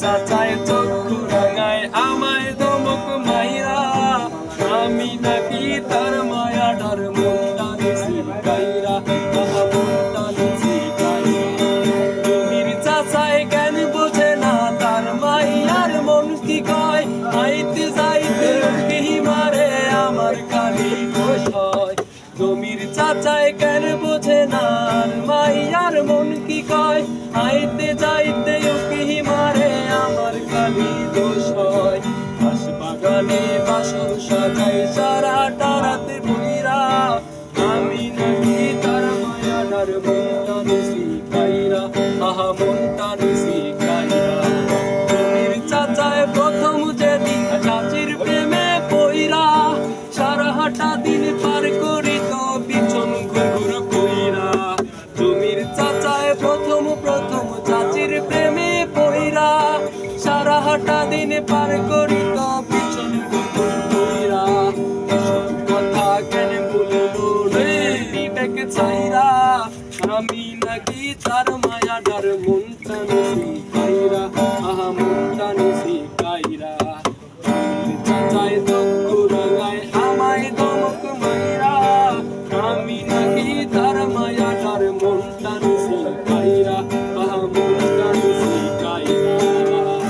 চাচায় আমায় দমক মাইরা আমি নাকি তার মায়া ডার আহা মনটানে শিখাইরা জমির চাচায় জ্ঞান বোঝে না তার মাইয়ার মন জমির চাচায় জ্ঞান বোঝে না? মাইয়ার মন কি কয়? আইতে যাইতে কি মারে, আমার কালি দোষ হয়। বাস বাগানে বাসর সাজাই সারা টারাতে বইরা। আমি নাকি তার মায়া ডার মনটা নিশি কাইরা আহা, মনটা নিশি কাইরা জমির চাচায় প্রথম যেদিন চাচির প্রেমে পইরা সারা হাটা দিন পার করি প্রথম চাচির প্রেমে পইরা সারা হাটা দিন পার করি পিছন কইরা এসব কথা কেন বলল রে? বিবেকে চাইরা আমি নাকি তার মায়া ডার মনটা নসি আহা চাচায় দক্ষ রাগায় আমায় দমক মাইরা, আমি নাকি তার মায়া ডার